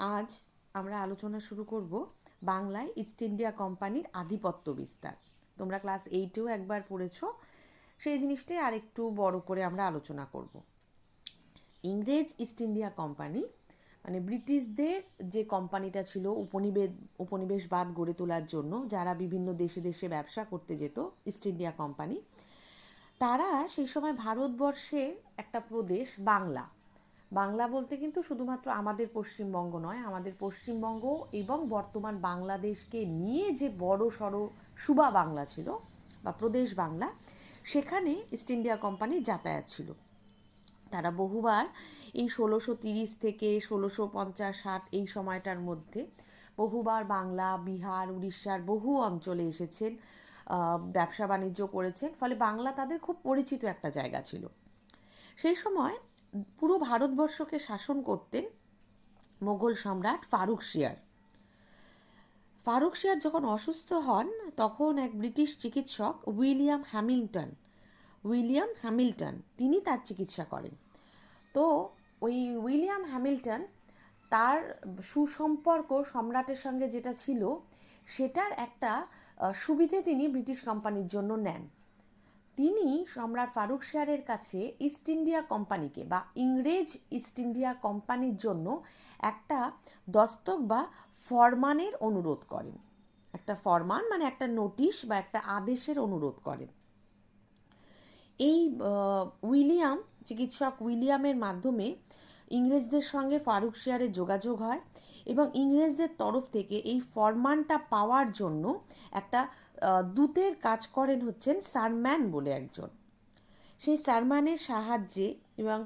আজ আমরা আলোচনা শুরু করব বাংলায় ইস্ট ইন্ডিয়া কোম্পানির আধিপত্য বিস্তার। তোমরা ক্লাস এইটেও একবার পড়েছো, সেই জিনিসটাই আর একটু বড় করে আমরা আলোচনা করব। ইংরেজ ইস্ট ইন্ডিয়া কোম্পানি মানে ব্রিটিশদের যে কোম্পানিটা ছিল উপনিবেদ, উপনিবেশবাদ গড়ে তোলার জন্য, যারা বিভিন্ন দেশে দেশে ব্যবসা করতে যেত ইস্ট ইন্ডিয়া কোম্পানি, তারা সেই সময় ভারতবর্ষের একটা প্রদেশ বাংলা। বাংলা বলতে কিন্তু শুধুমাত্র আমাদের পশ্চিমবঙ্গ নয়, আমাদের পশ্চিমবঙ্গ এবং বর্তমান বাংলাদেশকে নিয়ে যে বড় সড়ো সুবা বাংলা ছিল বা প্রদেশ বাংলা, সেখানে ইস্ট ইন্ডিয়া কোম্পানির যাতায়াত ছিল। তারা বহুবার এই ষোলোশো তিরিশ থেকে ষোলোশো পঞ্চাশ ষাট এই সময়টার মধ্যে বহুবার বাংলা, বিহার, উড়িষ্যার বহু অঞ্চলে এসেছেন ব্যবসা বাণিজ্য করেছেন, ফলে বাংলা তাদের খুব পরিচিত একটা জায়গা ছিল। সেই সময় পুরো ভারতবর্ষকে শাসন করতেন মোগল সম্রাট ফারুক শিয়ার। ফারুক শিয়ার যখন অসুস্থ হন, তখন এক ব্রিটিশ চিকিৎসক, উইলিয়াম হ্যামিল্টন উইলিয়াম হ্যামিল্টন, তিনি তার চিকিৎসা করেন। তো ওই উইলিয়াম হ্যামিল্টন তার সুসম্পর্ক সম্রাটের সঙ্গে যেটা ছিল, সেটার একটা সুবিধে তিনি ব্রিটিশ কোম্পানির জন্য নেন। তিনি সম্রাট ফারুক শেয়ারের কাছে ইস্ট ইন্ডিয়া কোম্পানিকে বা ইংরেজ ইস্ট ইন্ডিয়া কোম্পানির জন্য একটা দস্তক বা ফরমানের অনুরোধ করেন। একটা ফরমান মানে একটা নোটিশ বা একটা আদেশের অনুরোধ করেন। এই উইলিয়াম, চিকিৎসক উইলিয়ামের মাধ্যমে ইংরেজদের সঙ্গে ফারুক শেয়ারের যোগাযোগ হয়। এবং ইংরেজদের তরফ থেকে এই ফরমানটা পাওয়ার জন্য একটা দূতের কাজ করেন হচ্ছেন সারম্যান বলে একজন। সেই সারম্যানের সাহায্যে এবং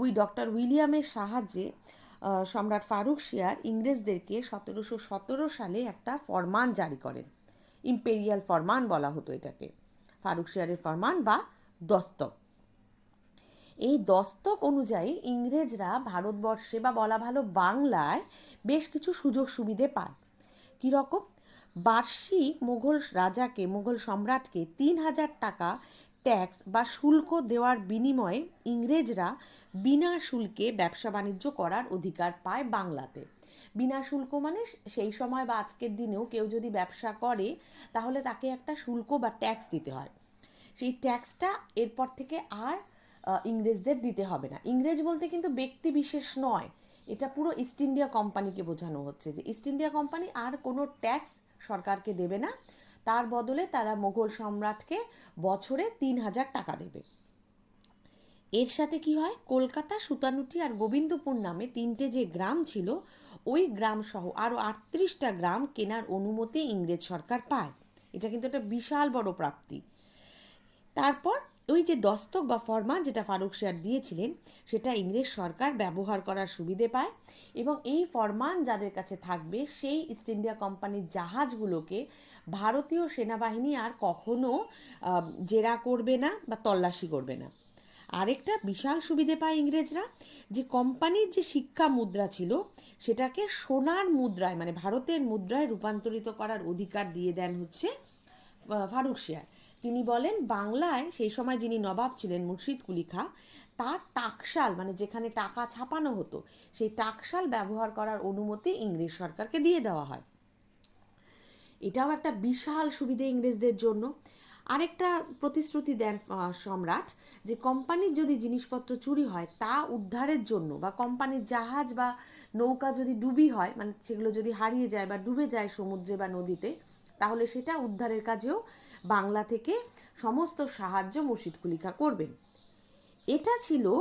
উই, ডক্টর উইলিয়ামের সাহায্যে সম্রাট ফারুক শিয়ার ইংরেজদেরকে সতেরোশো সতেরো সালে একটা ফরমান জারি করেন। ইম্পেরিয়াল ফরমান বলা হতো এটাকে। ফারুক শিয়ারের ফরমান বা দস্তক। এই দস্তক অনুযায়ী ইংরেজরা ভারতবর্ষে বা বলা ভালো বাংলায় বেশ কিছু সুযোগ সুবিধে পায়। কীরকম বার্ষিক মুঘল রাজাকে, মুঘল সম্রাটকে তিন হাজার টাকা ট্যাক্স বা শুল্ক দেওয়ার বিনিময়ে ইংরেজরা বিনা শুল্কে ব্যবসা বাণিজ্য করার অধিকার পায় বাংলাতে। বিনা শুল্ক মানে সেই সময় বা আজকের দিনেও কেউ যদি ব্যবসা করে, তাহলে তাকে একটা শুল্ক বা ট্যাক্স দিতে হয়। সেই ট্যাক্সটা এরপর থেকে আর ইংরেজদের দিতে হবে না। ইংরেজ বলতে কিন্তু ব্যক্তি বিশেষ নয়। এটা পুরো ইস্ট ইন্ডিয়া কোম্পানিকে বোঝানো হচ্ছে যে ইস্ট ইন্ডিয়া কোম্পানি আর কোনো ট্যাক্স সরকারকে দেবে না। তার বদলে তারা মোগল সম্রাটকে বছরে তিন হাজার টাকা দেবে। এর সাথে কি হয়? কলকাতা, সুতানুটি আর গোবিন্দপুর নামে তিনটে যে গ্রাম ছিল, ওই গ্রাম সহ আরও আটত্রিশটা গ্রাম কেনার অনুমতি ইংরেজ সরকার পায়। এটা কিন্তু একটা বিশাল বড় প্রাপ্তি। তারপর ওই যে দস্তক বা ফরমান যেটা ফারুক শেয়ার দিয়েছিলেন, সেটা ইংরেজ সরকার ব্যবহার করার সুবিধে পায় এবং এই ফরমান যাদের কাছে থাকবে, সেই ইস্ট ইন্ডিয়া কোম্পানির জাহাজগুলোকে ভারতীয় সেনাবাহিনী আর কখনো জেরা করবে না বা তল্লাশি করবে না। আরেকটা বিশাল সুবিধে পায় ইংরেজরা, যে কোম্পানির যে শিক্ষা মুদ্রা ছিল, সেটাকে সোনার মুদ্রায় মানে ভারতের মুদ্রায় রূপান্তরিত করার অধিকার দিয়ে দেন হচ্ছে ফারুক শেয়ার তিনি বলেন, বাংলায় সেই সময় যিনি নবাব ছিলেন মুর্শিদ কুলি খা তার টাকশাল মানে যেখানে টাকা ছাপানো হতো, সেই টাকশাল ব্যবহার করার অনুমতি ইংরেজ সরকারকে দিয়ে দেওয়া হয়। এটাও একটা বিশাল সুবিধে ইংরেজদের জন্য। আরেকটা প্রতিশ্রুতি দেন সম্রাট, যে কোম্পানির যদি জিনিসপত্র চুরি হয়, তা উদ্ধারের জন্য বা কোম্পানির জাহাজ বা নৌকা যদি ডুবি হয় মানে সেগুলো যদি হারিয়ে যায় বা ডুবে যায় সমুদ্রে বা নদীতে তাহলে সেটা উদ্ধারের কাজেও বাংলা থেকে সমস্ত সাহায্য মুর্শিদ কুলিকা করবেন। এটা ছিল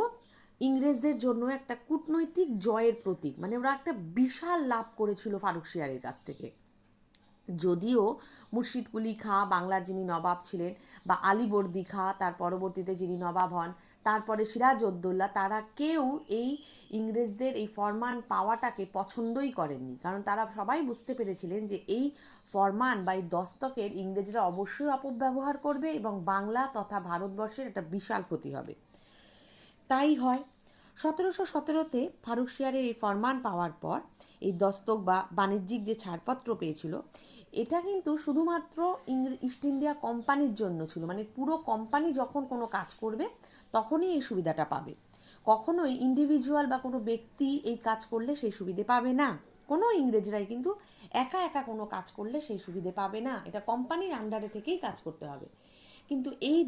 ইংরেজদের জন্য একটা কূটনৈতিক জয়ের প্রতীক। মানে ওরা একটা বিশাল লাভ করেছিল ফারুক শিয়ারের কাছ থেকে। যদিও মুর্শিদ কুলি খাঁ, বাংলার যিনি নবাব ছিলেন, বা আলীবর্দী খাঁ, তার পরবর্তীতে যিনি নবাব হন, তারপরে সিরাজউদ্দৌলা, তারা কেউ এই ইংরেজদের এই ফরমান পাওয়াটাকে পছন্দই করেননি। কারণ তারা সবাই বুঝতে পেরেছিলেন যে এই ফরমান বা এই দস্তকের ইংরেজরা অবশ্যই অপব্যবহার করবে এবং বাংলা তথা ভারতবর্ষের একটা বিশাল ক্ষতি হবে। তাই হয় সতেরোশো সতেরোতে ফারুক শিয়ারের এই ফরমান পাওয়ার পর এই দস্তক বা বাণিজ্যিক যে ছাড়পত্র পেয়েছিল, এটা কিন্তু শুধুমাত্র ইস্ট ইন্ডিয়া কোম্পানির জন্য ছিল। মানে পুরো কোম্পানি যখন কোনো কাজ করবে, তখনই এই সুবিধাটা পাবে। কখনোই ইন্ডিভিজুয়াল বা কোনো ব্যক্তি এই কাজ করলে সেই সুবিধে পাবে না। কোনো ইংরেজরাই কিন্তু একা একা কোনো কাজ করলে সেই সুবিধে পাবে না। এটা কোম্পানির আন্ডারে থেকেই কাজ করতে হবে। কিন্তু এই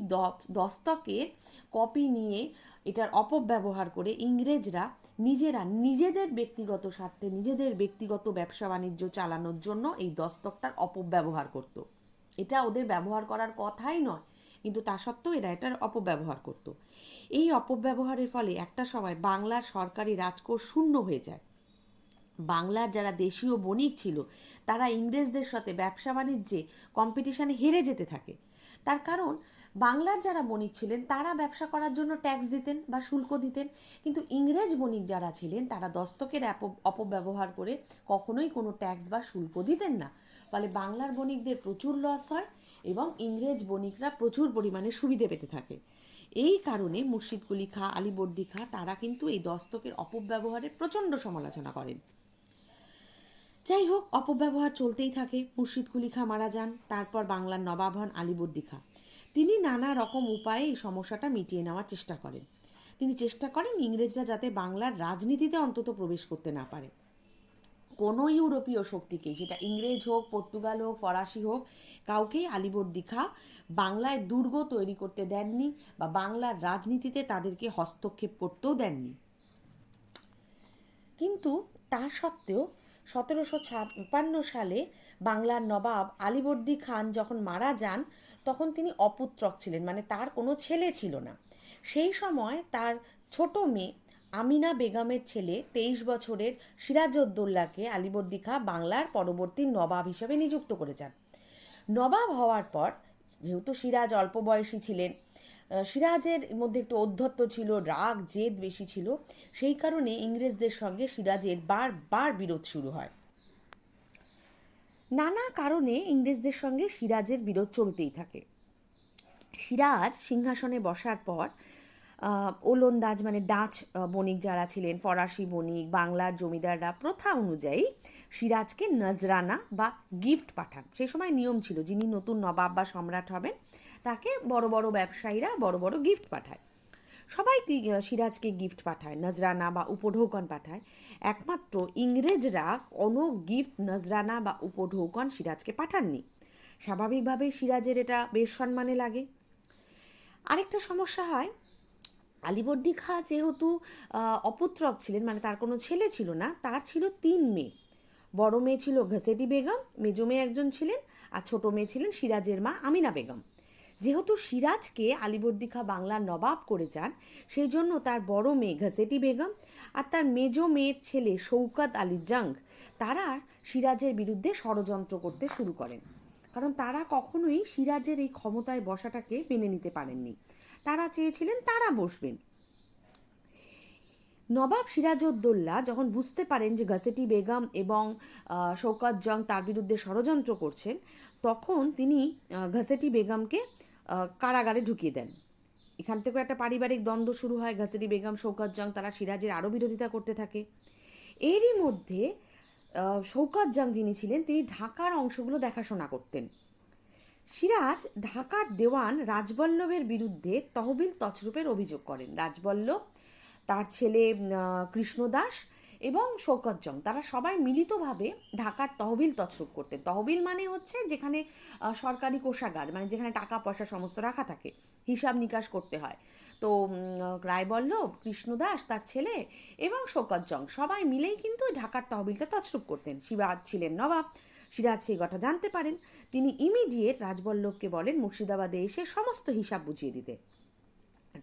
দস্তকের কপি নিয়ে এটার অপব্যবহার করে ইংরেজরা নিজেরা নিজেদের ব্যক্তিগত স্বার্থে নিজেদের ব্যক্তিগত ব্যবসা বাণিজ্য চালানোর জন্য এই দস্তকটার অপব্যবহার করত। এটা ওদের ব্যবহার করার কথাই নয়, কিন্তু তা সত্ত্বেও এরা এটার অপব্যবহার করত। এই অপব্যবহারের ফলে একটা সময় বাংলার সরকারি রাজকোষ শূন্য হয়ে যায়। বাংলার যারা দেশীয় বণিক ছিল, তারা ইংরেজদের সাথে ব্যবসা বাণিজ্যে কম্পিটিশানে হেরে যেতে থাকে। তার কারণ, বাংলার যারা বণিক ছিলেন, তারা ব্যবসা করার জন্য ট্যাক্স দিতেন বা শুল্ক দিতেন। কিন্তু ইংরেজ বণিক যারা ছিলেন, তারা দস্তকের অপ- অপব্যবহার করে কখনোই কোনো ট্যাক্স বা শুল্ক দিতেন না। ফলে বাংলার বণিকদের প্রচুর লস হয় এবং ইংরেজ বণিকরা প্রচুর পরিমাণে সুবিধে পেতে থাকে। এই কারণে মুর্শিদ কুলি খা, আলীবর্দী খা, তারা কিন্তু এই দস্তকের অপব্যবহারের প্রচণ্ড সমালোচনা করেন। যাই হোক অপব্যবহার চলতেই থাকে। মুর্শিদ কুলি খা মারা যান, তারপর বাংলার নবাব হন আলীবর্দী খা তিনি নানা রকম উপায়ে এই সমস্যাটা মিটিয়ে নেওয়ার চেষ্টা করেন। তিনি চেষ্টা করেন ইংরেজরা যাতে বাংলার রাজনীতিতে অন্তত প্রবেশ করতে না পারে। কোনো ইউরোপীয় শক্তিকে, সেটা ইংরেজ হোক, পর্তুগাল হোক, ফরাসি হোক কাউকেই আলিবর্দি খা বাংলায় দুর্গ তৈরি করতে দেননি বা বাংলার রাজনীতিতে তাদেরকে হস্তক্ষেপ করতেও দেননি। কিন্তু তা সত্ত্বেও সতেরোশো ছাপ্পান্ন সালে বাংলার নবাব আলীবর্দী খান যখন মারা যান, তখন তিনি অপুত্রক ছিলেন মানে তার কোনো ছেলে ছিল না। সেই সময় তার ছোট মেয়ে আমিনা বেগমের ছেলে তেইশ বছরের সিরাজউদ্দৌল্লাকে আলীবর্দী খাঁ বাংলার পরবর্তী নবাব হিসেবে নিযুক্ত করে যান নবাব হওয়ার পর যেহেতু সিরাজ অল্প বয়সী ছিলেন সিরাজের মধ্যে একটু অধ্যত্ত ছিল, রাগ, জেদ বেশি ছিল। সেই কারণে ইংরেজদের সঙ্গে সিরাজের বারবার বিরোধ শুরু হয়। নানা কারণে ইংরেজদের সঙ্গে সিরাজের বিরোধ চলতেই থাকে। সিরাজ সিংহাসনে বসার পর ওলন্দাজ মানে ডাচ বণিক যারা ছিলেন, ফরাসি বণিক, বাংলার জমিদাররা, প্রথা অনুযায়ী সিরাজকে নজরানা বা গিফট পাঠান। সেই সময় নিয়ম ছিল, যিনি নতুন নবাব বা সম্রাট হবেন তাকে বড় বড় ব্যবসায়ীরা বড় বড় গিফট পাঠায়। সবাই সিরাজকে গিফট পাঠায়, নজরানা বা উপঢৌকন পাঠায়। একমাত্র ইংরেজরা কোনো গিফট নজরানা বা উপঢৌকন সিরাজকে পাঠাননি। স্বাভাবিকভাবে সিরাজের এটা বেশ সম্মানে লাগে। আরেকটা সমস্যা হয়, আলীবর্দী খাঁ যেহেতু অপুত্রক ছিলেন মানে তার কোনো ছেলে ছিল না, তার ছিল তিন মেয়ে। বড় মেয়ে ছিল ঘসেটি বেগম, মেজো মেয়ে একজন ছিলেন, আর ছোট মেয়ে ছিলেন সিরাজের মা আমিনা বেগম। যেহেতু সিরাজকে আলীবর্দী খা বাংলার নবাব করে যান সেই জন্য তার বড় মেয়ে ঘাসেটি বেগম আর তার মেজ মেয়ের ছেলে শৌকাত আলী জং, তারা সিরাজের বিরুদ্ধে ষড়যন্ত্র করতে শুরু করেন। কারণ তারা কখনোই সিরাজের এই ক্ষমতায় বসাটাকে মেনে নিতে পারেননি। তারা চেয়েছিলেন তারা বসবেন। নবাব সিরাজউদ্দৌল্লা যখন বুঝতে পারেন যে গাছেটি বেগম এবং শৌকত জং তার বিরুদ্ধে ষড়যন্ত্র করছেন, তখন তিনি ঘাসেটি বেগমকে কারাগারে ঢুকিয়ে দেন। এখান থেকেও একটা পারিবারিক দ্বন্দ্ব শুরু হয়। ঘাসেটি বেগম শৌকত জং তারা সিরাজের আরও বিরোধিতা করতে থাকে। এরই মধ্যে শৌকত জং যিনি ছিলেন, তিনি ঢাকার অংশগুলো দেখাশোনা করতেন। সিরাজ ঢাকার দেওয়ান রাজবল্লভের বিরুদ্ধে তহবিল তছরূপের অভিযোগ করেন। রাজবল্লভ তার ছেলে কৃষ্ণদাস এবং শৌকত জং। তারা সবাই মিলিতভাবে ঢাকার তহবিল তছরূপ করতেন। তহবিল মানে হচ্ছে যেখানে সরকারি কোষাগার মানে যেখানে টাকা, পয়সা সমস্ত রাখা থাকে, হিসাব নিকাশ করতে হয়। তো রায়বল্লভ কৃষ্ণদাস তার ছেলে এবং শৌকত জং সবাই মিলেই কিন্তু ঢাকার তহবিলটা তছরূপ করতেন। শিবাজ ছিলেন নবাব, সিরাজ সেই কথা জানতে পারেন। তিনি ইমিডিয়েট রাজবল্লভকে বলেন, মুর্শিদাবাদে এসে সমস্ত হিসাব বুঝিয়ে দিতে।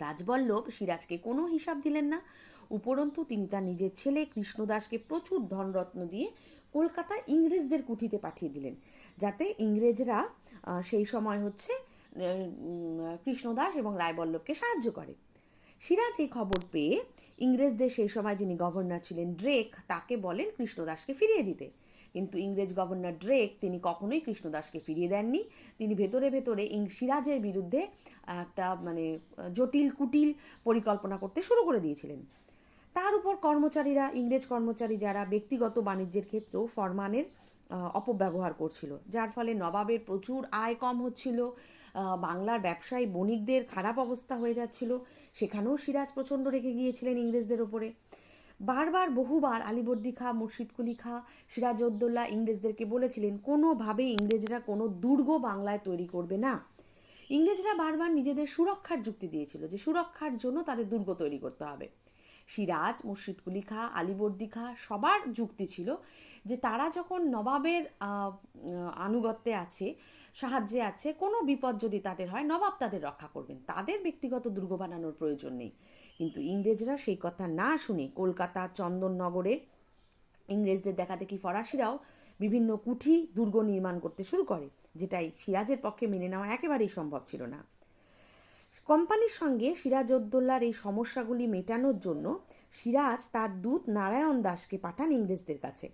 রাজবল্লভ সিরাজকে কোনো হিসাব দিলেন না। উপরন্তু তিনি তার নিজের ছেলে কৃষ্ণদাসকে প্রচুর ধনরত্ন দিয়ে কলকাতা ইংরেজদের কুঠিতে পাঠিয়ে দিলেন। যাতে ইংরেজরা সেই সময় হচ্ছে কৃষ্ণদাস এবং রায়বল্লভকে সাহায্য করে। সিরাজ এই খবর পেয়ে ইংরেজদের সেই সময় যিনি গভর্নর ছিলেন ড্রেক, তাকে বলেন কৃষ্ণদাসকে ফিরিয়ে দিতে। কিন্তু ইংরেজ গভর্নর ড্রেক তিনি কখনোই কৃষ্ণদাসকে ফিরিয়ে দেননি। তিনি ভেতরে ভেতরে ইং সিরাজের বিরুদ্ধে একটা মানে জটিল, কুটিল পরিকল্পনা করতে শুরু করে দিয়েছিলেন। তার উপর কর্মচারীরা, ইংরেজ কর্মচারী যারা ব্যক্তিগত বাণিজ্যের ক্ষেত্রেও ফরমানের অপব্যবহার করছিল, যার ফলে নবাবের প্রচুর আয় কম হচ্ছিল বাংলার ব্যবসায়ী বণিকদের খারাপ অবস্থা হয়ে যাচ্ছিল। সেখানেও সিরাজ প্রচণ্ড রেগে গিয়েছিলেন ইংরেজদের ওপরে বারবার বহুবার আলিবর্দি খা মুর্শিদকুলি খা, সিরাজউদ্দৌলা ইংরেজদেরকে বলেছিলেন, কোনোভাবেই ইংরেজরা কোনো দুর্গ বাংলায় তৈরি করবে না। ইংরেজরা বারবার নিজেদের সুরক্ষার যুক্তি দিয়েছিল যে সুরক্ষার জন্য তাদের দুর্গ তৈরি করতে হবে। সিরাজ, মুর্শিদ কুলি খা আলিবর্দি খা সবার যুক্তি ছিল যে তারা যখন নবাবের আনুগত্যে আছে, সাহায্যে আছে, কোনো বিপদ যদি তাদের হয়, নবাব তাদের রক্ষা করবেন। তাদের ব্যক্তিগত দুর্গ বানানোর প্রয়োজন নেই। কিন্তু ইংরেজরা সেই কথা না শুনে কলকাতা, চন্দননগরে ইংরেজদের দেখা দেখি ফরাসিরাও বিভিন্ন কুঠি দুর্গ নির্মাণ করতে শুরু করে, যেটাই সিরাজের পক্ষে মেনে নেওয়া একেবারেই সম্ভব ছিল না। কোম্পানির সঙ্গে সিরাজউদ্দৌলার এই সমস্যাগুলি মেটানোর জন্য সিরাজ তার দূত নারায়ণ দাসকে পাঠান ইংরেজদের কাছে।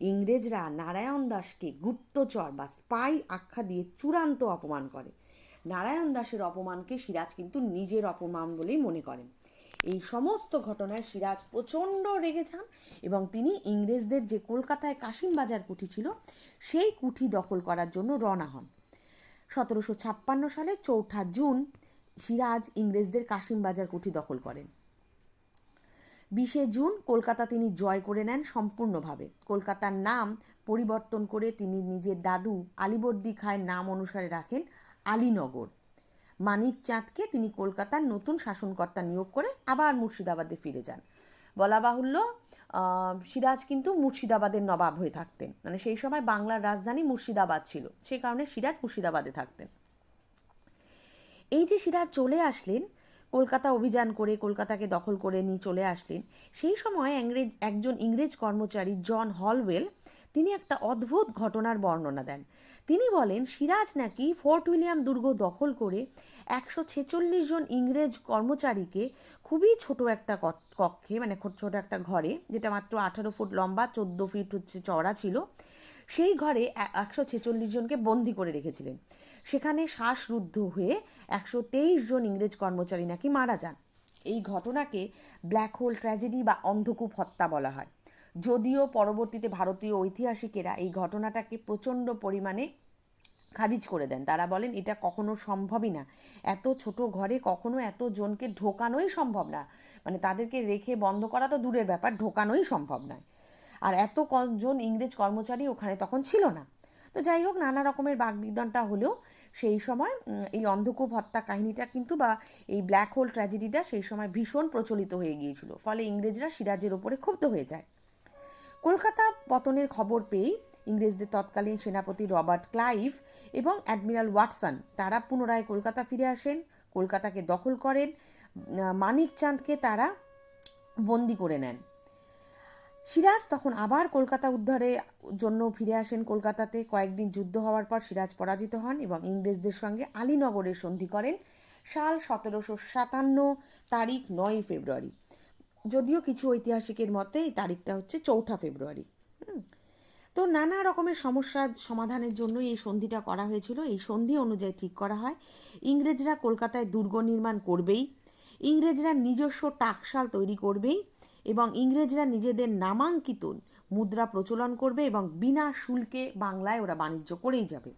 ইংরেজরা নারায়ণ দাসকে গুপ্তচর বা স্পাই আখ্যা দিয়ে চূড়ান্ত অপমান করে। নারায়ণ দাসের অপমানকে সিরাজ কিন্তু নিজের অপমান বলেই মনে করেন। এই সমস্ত ঘটনায় সিরাজ প্রচণ্ড রেগে যান এবং তিনি ইংরেজদের যে কলকাতায় কাশিমবাজার কুঠি ছিল, সেই কুঠি দখল করার জন্য রওনা হন। সতেরোশো ছাপ্পান্ন সালে চৌঠা জুন সিরাজ ইংরেজদের কাশিমবাজার কুঠি দখল করেন। বিশে জুন কলকাতা তিনি জয় করে নেন সম্পূর্ণভাবে। কলকাতার নাম পরিবর্তন করে তিনি নিজের দাদু আলিবর্দি খায়ের নাম অনুসারে রাখেন আলীনগর। মানিক চাঁদকে তিনি কলকাতার নতুন শাসনকর্তা নিয়োগ করে আবার মুর্শিদাবাদে ফিরে যান। বলা বাহুল্য সিরাজ কিন্তু মুর্শিদাবাদের নবাব হয়ে থাকতেন। মানে সেই সময় বাংলার রাজধানী মুর্শিদাবাদ ছিল। সেই কারণে সিরাজ মুর্শিদাবাদে থাকতেন। এই যে সিরাজ চলে আসলেন, কলকাতা অভিযান করে, কলকাতাকে দখল করে নিয়ে চলে আসলেন, সেই সময় ইংরেজ, একজন ইংরেজ কর্মচারী জন হলওয়েল, তিনি একটা অদ্ভুত ঘটনার বর্ণনা দেন। তিনি বলেন সিরাজ নাকি ফোর্ট উইলিয়াম দুর্গ দখল করে একশো ছেচল্লিশ জন ইংরেজ কর্মচারীকে খুবই ছোট একটা কক্ষে মানে ছোট একটা ঘরে, যেটা মাত্র আঠারো ফুট লম্বা, চোদ্দ ফিট হচ্ছে চওড়া ছিল, সেই ঘরে একশো ছেচল্লিশ জনকে বন্দি করে রেখেছিলেন। সেখানে শ্বাসরুদ্ধ হয়ে একশো তেইশ জন ইংরেজ কর্মচারী নাকি মারা যান। এই ঘটনাকে ব্ল্যাক হোল ট্র্যাজেডি বা অন্ধকূপ হত্যা বলা হয়। যদিও পরবর্তীতে ভারতীয় ঐতিহাসিকেরা এই ঘটনাটাকে প্রচণ্ড পরিমাণে খারিজ করে দেন। তারা বলেন, এটা কখনো সম্ভবই না। এত ছোট ঘরে কখনো এত জনকে ঢোকানোই সম্ভব না। মানে তাদেরকে রেখে বন্ধ করা তো দূরের ব্যাপার, ঢোকানোই সম্ভব নয়। আর এত কজন ইংরেজ কর্মচারী ওখানে তখন ছিল না। তো যাই হোক, নানা রকমের বাগবিদনটা হলেও সেই সময় এই অন্ধকূপ হত্যা কাহিনীটা কিন্তু বা এই ব্ল্যাক হোল ট্র্যাজেডিটা সেই সময় ভীষণ প্রচলিত হয়ে গিয়েছিল। ফলে ইংরেজরা সিরাজের ওপরে ক্ষুব্ধ হয়ে যায়। কলকাতা পতনের খবর পেয়েই ইংরেজদের তৎকালীন সেনাপতি রবার্ট ক্লাইভ এবং অ্যাডমিরাল ওয়াটসন, তারা পুনরায় কলকাতা ফিরে আসেন, কলকাতাকে দখল করেন মানিক চাঁদকে তারা বন্দি করে নেন। সিরাজ তখন আবার কলকাতা উদ্ধারের জন্য ফিরে আসেন কলকাতাতে। কয়েকদিন যুদ্ধ হওয়ার পর সিরাজ পরাজিত হন এবং ইংরেজদের সঙ্গে আলীনগরের সন্ধি করেন। সাল সতেরোশো সাতান্ন তারিখ নয় ফেব্রুয়ারি। যদিও কিছু ঐতিহাসিকের মতে এই তারিখটা হচ্ছে চৌঠা ফেব্রুয়ারি। তো নানা রকমের সমস্যার সমাধানের জন্য এই সন্ধিটা করা হয়েছিল। এই সন্ধি অনুযায়ী ঠিক করা হয়। ইংরেজরা কলকাতায় দুর্গ নির্মাণ করবেই। ইংরেজরা নিজস্ব টাকশাল তৈরি করবেই। এবং ইংরেজরা নিজেদের নামাঙ্কিত মুদ্রা প্রচলন করবে এবং বিনা শুল্কে বাংলায় ওরা বাণিজ্য করেই যাবে।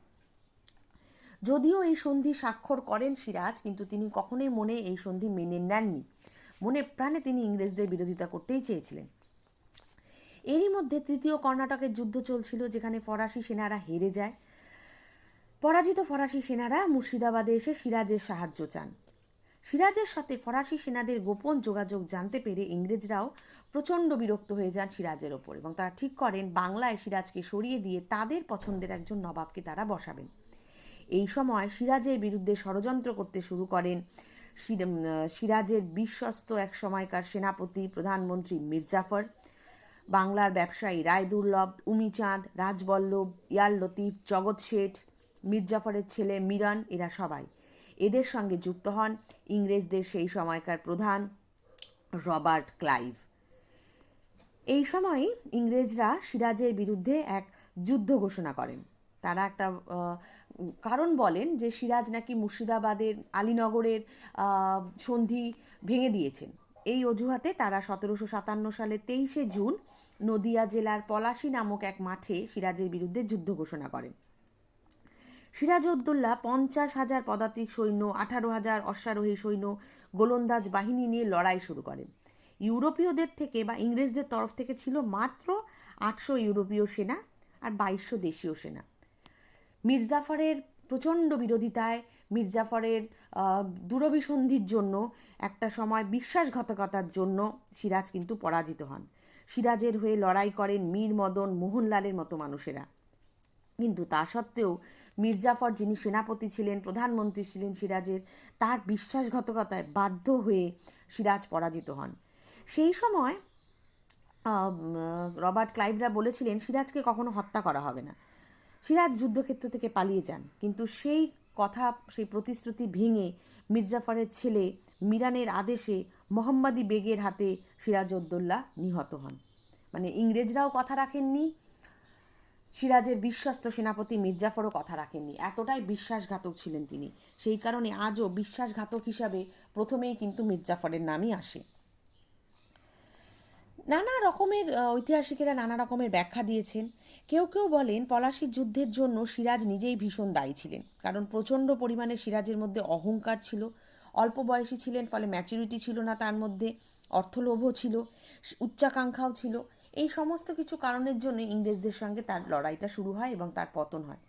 যদিও এই সন্ধি স্বাক্ষর করেন সিরাজ, কিন্তু তিনি কখনোই মনে এই সন্ধি মেনে নেননি। মনে প্রাণে তিনি ইংরেজদের বিরোধিতা করতেই চেয়েছিলেন। এরই মধ্যে তৃতীয় কর্ণাটকের যুদ্ধ চলছিল, যেখানে ফরাসি সেনারা হেরে যায়। পরাজিত ফরাসি সেনারা মুর্শিদাবাদে এসে সিরাজের সাহায্য চান। সিরাজের সাথে ফরাসি সেনাদের গোপন যোগাযোগ জানতে পেরে ইংরেজরাও প্রচণ্ড বিরক্ত হয়ে যান সিরাজের ওপর এবং তারা ঠিক করেন বাংলায় সিরাজকে সরিয়ে দিয়ে তাদের পছন্দের একজন নবাবকে তারা বসাবেন। এই সময় সিরাজের বিরুদ্ধে ষড়যন্ত্র করতে শুরু করেন সিরাজের বিশ্বস্ত এক সময়কার সেনাপতি প্রধানমন্ত্রী মির্জাফর। বাংলার ব্যবসায়ী রায়দুর্লভ, উমিচাঁদ, রাজবল্লভ, ইয়ার লতিফ, জগৎ শেঠ, মির্জাফরের ছেলে মিরান, এরা সবাই এদের সঙ্গে যুক্ত হন ইংরেজদের সেই সময়কার প্রধান রবার্ট ক্লাইভ। এই সময় ইংরেজরা সিরাজের বিরুদ্ধে এক যুদ্ধ ঘোষণা করেন। তারা একটা কারণ বলেন যে সিরাজ নাকি মুর্শিদাবাদের, আলীনগরের সন্ধি ভেঙে দিয়েছেন। এই অজুহাতে তারা সতেরোশো সাতান্ন সালে তেইশে জুন নদিয়া জেলার পলাশী নামক এক মাঠে সিরাজের বিরুদ্ধে যুদ্ধ ঘোষণা করেন। সিরাজউদ্দৌলা পঞ্চাশ হাজার পদাতিক সৈন্য, আঠারো হাজার অশ্বারোহী সৈন্য, গোলন্দাজ বাহিনী নিয়ে লড়াই শুরু করেন। ইউরোপীয়দের থেকে বা ইংরেজদের তরফ থেকে ছিল মাত্র আটশো ইউরোপীয় সেনা আর বাইশশো দেশীয় সেনা। মির্জাফরের প্রচণ্ড বিরোধিতায়, মির্জাফরের দূরভিসন্ধির জন্য, একটা সময় বিশ্বাসঘাতকতার জন্য সিরাজ কিন্তু পরাজিত হন। সিরাজের হয়ে লড়াই করেন মীর মদন মোহনলালের মতো মানুষেরা। কিন্তু তা সত্ত্বেও মির্জাফর যিনি সেনাপতি ছিলেন, প্রধানমন্ত্রী ছিলেন সিরাজের, তার বিশ্বাসঘাতকতায় বাধ্য হয়ে সিরাজ পরাজিত হন। সেই সময় রবার্ট ক্লাইভরা বলেছিলেন, সিরাজকে কখনো হত্যা করা হবে না। সিরাজ যুদ্ধক্ষেত্র থেকে পালিয়ে যান, কিন্তু সেই কথা, সেই প্রতিশ্রুতি ভেঙে মির্জাফরের ছেলে মিরানের আদেশে মোহাম্মদী বেগের হাতে সিরাজউদ্দৌলা নিহত হন। মানে ইংরেজরাও কথা রাখেননি সিরাজের বিশ্বস্ত সেনাপতি মির্জাফরও কথা রাখেননি। এতটাই বিশ্বাসঘাতক ছিলেন তিনি। সেই কারণে আজও বিশ্বাসঘাতক হিসাবে প্রথমেই কিন্তু মির্জাফরের নামই আসে। নানা রকমের ঐতিহাসিকেরা নানা রকমের ব্যাখ্যা দিয়েছেন। কেউ কেউ বলেন পলাশির যুদ্ধের জন্য সিরাজ নিজেই ভীষণ দায়ী ছিলেন। কারণ প্রচণ্ড পরিমাণে সিরাজের মধ্যে অহংকার ছিল। অল্প বয়সী ছিলেন, ফলে ম্যাচুরিটি ছিল না তার মধ্যে, অর্থলোভও ছিল, উচ্চাকাঙ্ক্ষাও ছিল। এই সমস্ত কিছু কারণের জন্য ইংরেজদের সঙ্গে তার লড়াইটা শুরু হয় এবং তার পতন হয়।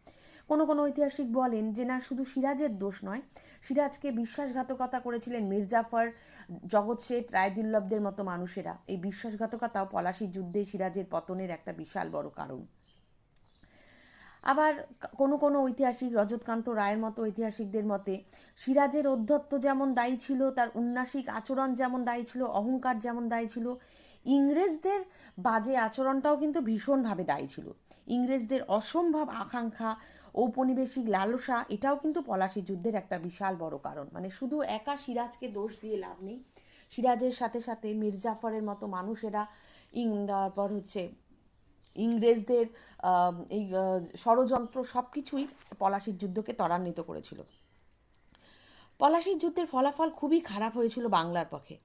কোনো কোনো ঐতিহাসিক বলেন যে না, শুধু সিরাজের দোষ নয়, সিরাজকে বিশ্বাসঘাতকতা করেছিলেন মির্জাফর জগৎ শেঠ, রায়দুল্লভদের মতো মানুষেরা। এই বিশ্বাসঘাতকতাও পলাশির যুদ্ধে সিরাজের পতনের একটা বিশাল বড় কারণ। আবার কোনো কোনো ঐতিহাসিক, রজতকান্ত রায়ের মতো ঐতিহাসিকদের মতে, সিরাজের অধ্যত্ব যেমন দায়ী ছিল, তার উন্নাসিক আচরণ যেমন দায়ী ছিল, অহংকার যেমন দায়ী ছিল ইংরেজদের বাজে আচরণটাও কিন্তু ভীষণভাবে দায়ী ছিল। ইংরেজদের অসম্ভব আকাঙ্ক্ষা, ঔপনিবেশিক লালসা, এটাও কিন্তু পলাশি যুদ্ধের একটা বিশাল বড় কারণ। মানে শুধু একা সিরাজকে দোষ দিয়ে লাভ নেই। সিরাজের সাথে সাথে মির্জাফরের মতো মানুষেরা ইং, তারপর হচ্ছে ইংরেজদের এই ষড়যন্ত্র সব কিছুই পলাশির যুদ্ধকে ত্বরান্বিত করেছিল। পলাশির যুদ্ধের ফলাফল খুবই খারাপ হয়েছিল বাংলার পক্ষে।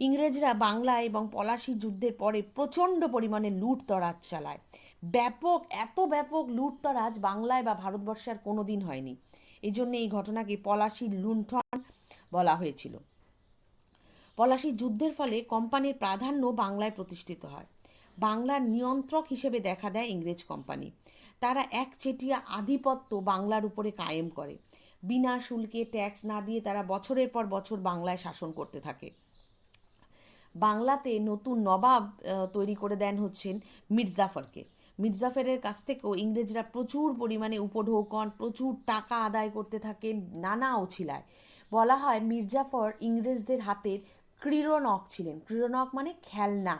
ইংরেজরা বাংলা এবং পলাশির যুদ্ধের পরে প্রচণ্ড পরিমাণে লুটতরাজ চালায়। ব্যাপক, এত ব্যাপক লুটতরাজ বাংলায় বা ভারতবর্ষে আর কোনো দিন হয়নি। এই জন্য এই ঘটনাকে পলাশির লুণ্ঠন বলা হয়েছিল। পলাশির যুদ্ধের ফলে কোম্পানির প্রাধান্য বাংলায় প্রতিষ্ঠিত হয়। বাংলার নিয়ন্ত্রক হিসেবে দেখা দেয় ইংরেজ কোম্পানি। তারা একচেটিয়া আধিপত্য বাংলার উপরে কায়েম করে। বিনা শুল্কে ট্যাক্স না দিয়ে তারা বছরের পর বছর বাংলায় শাসন করতে থাকে। বাংলাতে নতুন নবাব তৈরি করে দেন হচ্ছেন মির্জাফরকে। মির্জাফরের কাছ থেকেও ইংরেজরা প্রচুর পরিমাণে উপঢৌকন, প্রচুর টাকা আদায় করতে থাকেন নানা অছিলায়। বলা হয় মির্জাফর ইংরেজদের হাতের ক্রীড়নক ছিলেন। ক্রীড়নক মানে খেলনা।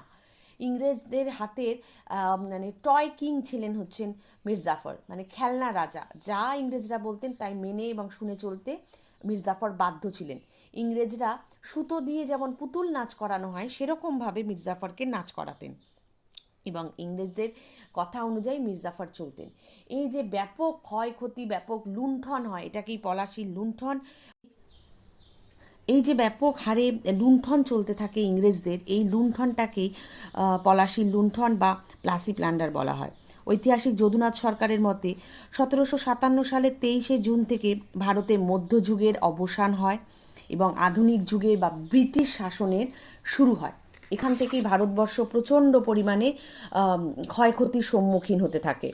ইংরেজদের হাতের মানে টয় কিং ছিলেন হচ্ছেন মির্জাফর মানে খেলনা রাজা। যা ইংরেজরা বলতেন তাই মেনে এবং শুনে চলতে মির্জাফর বাধ্য ছিলেন। ইংরেজরা সুতো দিয়ে যেমন পুতুল নাচ করানো হয়, সেরকমভাবে মির্জাফরকে নাচ করাতেন এবং ইংরেজদের কথা অনুযায়ী মির্জাফর চলতেন। এই যে ব্যাপক ক্ষয়ক্ষতি, ব্যাপক লুণ্ঠন হয়, এটাকেই পলাশির লুণ্ঠন। এই যে ব্যাপক হারে লুণ্ঠন চলতে থাকে ইংরেজদের, এই লুণ্ঠনটাকেই পলাশির লুণ্ঠন বা প্লাসি প্ল্যান্ডার বলা হয়। ঐতিহাসিক যদুনাথ সরকারের মতে, সতেরোশো সাতান্ন সালের তেইশে জুন থেকে ভারতে মধ্যযুগের অবসান হয়। এবং আধুনিক যুগের বা ব্রিটিশ শাসনের শুরু হয়। এখান থেকেই ভারতবর্ষ প্রচণ্ড পরিমাণে ক্ষয়ক্ষতির সম্মুখীন হতে থাকে।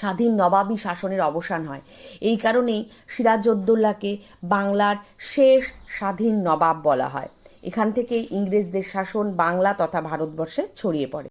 স্বাধীন নবাবী শাসনের অবসান হয়। এই কারণেই সিরাজউদ্দৌলাকে বাংলার শেষ স্বাধীন নবাব বলা হয়। এখান থেকেই ইংরেজদের শাসন বাংলা তথা ভারতবর্ষে ছড়িয়ে পড়ে।